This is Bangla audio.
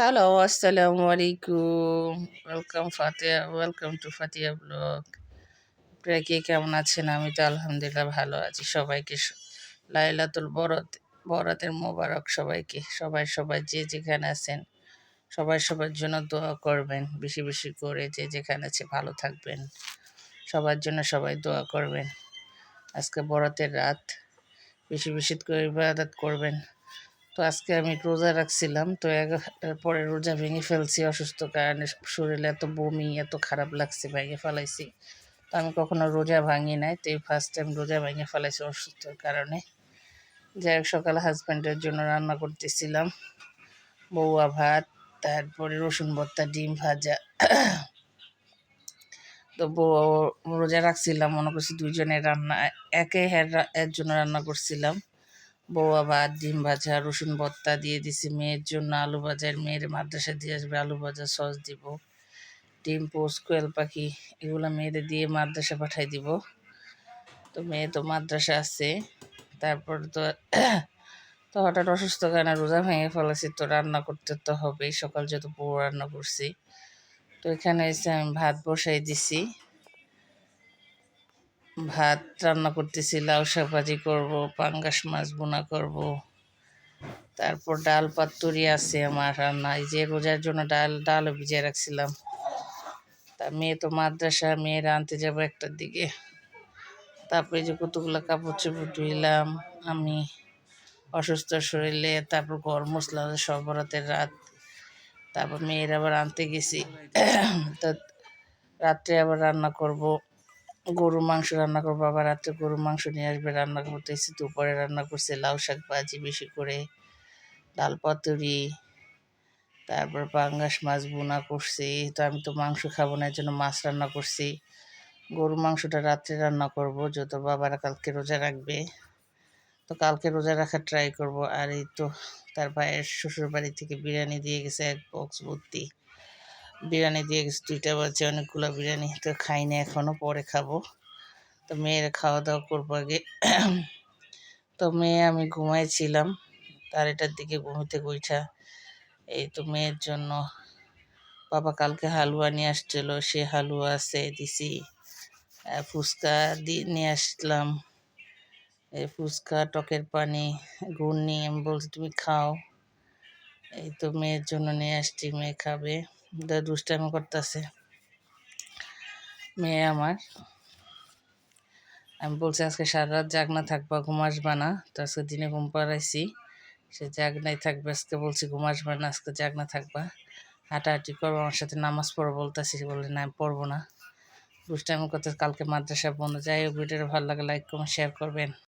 হ্যালো আসসালামু আলাইকুম welcome Fatiya welcome to Fatiya blog আপনারা কে কেমন আছেন? আমি তো আলহামদুলিল্লাহ ভালো আছি। সবাইকে লাইলাতুল বরত বরাতের মোবারক সবাইকে। সবাই সবাই যে যেখানে আছেন, সবাই সবার জন্য দোয়া করবেন। বেশি বেশি করে যে যেখানে আছে ভালো থাকবেন। সবার জন্য সবাই দোয়া করবেন। আজকে বরাতের রাত। বেশি বেশি করে ইবাদত করবেন। তো আজকে আমি রোজা রাখছিলাম। তো এগারোটার পরে রোজা ভেঙে ফেলছি অসুস্থ কারণে শরীরে এত বমি, এত খারাপ লাগছে, ভেঙে ফেলাইছি। তো আমি কখনো রোজা ভাঙি নাই। তো এই ফার্স্ট টাইম রোজা ভেঙে ফেলাইছি অসুস্থর কারণে। যাই হোক, সকালে হাজব্যান্ডের জন্য রান্না করতেছিলাম। বৌয়া ভাত, তারপরে রসুন ভর্তা, ডিম ভাজা। তো রোজা রাখছিলাম, মনে করছি দুইজনের রান্না, একে হ্যাঁ এর জন্য রান্না করছিলাম। বৌয়া ভাত ডিম ভাজা, রসুন ভর্তা দিয়ে দিছি। মেয়ের জন্য আলু ভাজার, মেয়ের মাদ্রাসা দিয়ে আসবে আলু ভাজা, সস দিব, ডিম পোস কোয়েল পাখি, এগুলো মেয়েদের দিয়ে মাদ্রাসা পাঠাই দিব। তো মেয়ে তো মাদ্রাসা আছে, তারপর তো তো হঠাৎ অসুস্থ কারণে রোজা ভেঙে ফেলেছি, তো রান্না করতে তো হবেই, সকাল যেহেতু বউ রান্না করছি। তো এখানে এসে আমি ভাত বসাই দিছি। ভাত রান্না করতেছি, লাউ শাক ভাজি করব, পাঙ্গাস মাছ বোনা করব। তারপর ডাল পাতুরি আছে আমার রান্না, এই যে রোজার জন্য ডাল, ডালও ভিজিয়ে রাখছিলাম। তা মেয়ে তো মাদ্রাসা, মেয়েরা আনতে যাব একটার দিকে। তারপরে যে কতগুলো কাপড় চোপড় ধুইলাম আমি, অসুস্থ শরীরে, তারপর ঘর মশলা সব রাতের রাত। তারপর মেয়ের আবার আনতে গেছি, তো রাত্রে আবার রান্না করব। গরুর মাংস রান্না করব, আবার রাত্রে গরুর মাংস নিয়ে আসবে, রান্না করতে এসে দুপুরে রান্না করছে, লাউ শাক ভাজি বেশি করে, ডাল পাতুরি, তারপর পাঙ্গাস মাছ বোনা করছি, তো আমি তো মাংস খাব না এর জন্য মাছ রান্না করছি। গরুর মাংসটা রাত্রে রান্না করব, যত বাবারা কালকে রোজা রাখবে, তো কালকে রোজা রাখার ট্রাই করব, আর এই তো তার ভাইয়ের শ্বশুর বাড়ি থেকে বিরিয়ানি দিয়ে গেছে এক বক্স ভর্তি। বিরিয়ানি দিয়ে গেছে, দুইটা বাজে, অনেকগুলো বিরিয়ানি তো খাই খাইনি এখনও পরে খাব। তো মেয়ের খাওয়া দাওয়া করব আগে। তো মেয়ে, আমি ঘুমাইছিলাম, তার এটার দিকে ঘুমিতে বইটা এই তো মেয়ের জন্য বাবা কালকে হালুয়া নিয়ে আসছিল, সে হালুয়া আছে, দিছি। ফুচকা দিয়ে নিয়ে আসলাম। এই ফুচকা, টকের পানি গুড় নিয়ে আমি বলছি, তুমি খাও। এই তো মেয়ের জন্য নিয়ে আসছি, মেয়ে খাবে। দুষ্টামি করতেছে। মেয়ে আমার। আমি বলছি, আজকে সারা রাত জাগনা থাকবা, ঘুম আসবা না। তো আজকে দিনে ঘুম পাড়াইছি। সে জাগনাই থাকবে, আজকে বলছি, ঘুম আসবা না, আজকে জাগনা থাকবা। হাঁটাহাঁটি করব, আমার সাথে নামাজ পড়ো বলতেছি বলে না পড়ব না। দুষ্টামি করতে কালকে মাদ্রাসা বন্ধ। যাই হোক, ভিডিওটা ভালো লাগে লাইক কমেন্ট শেয়ার করবেন।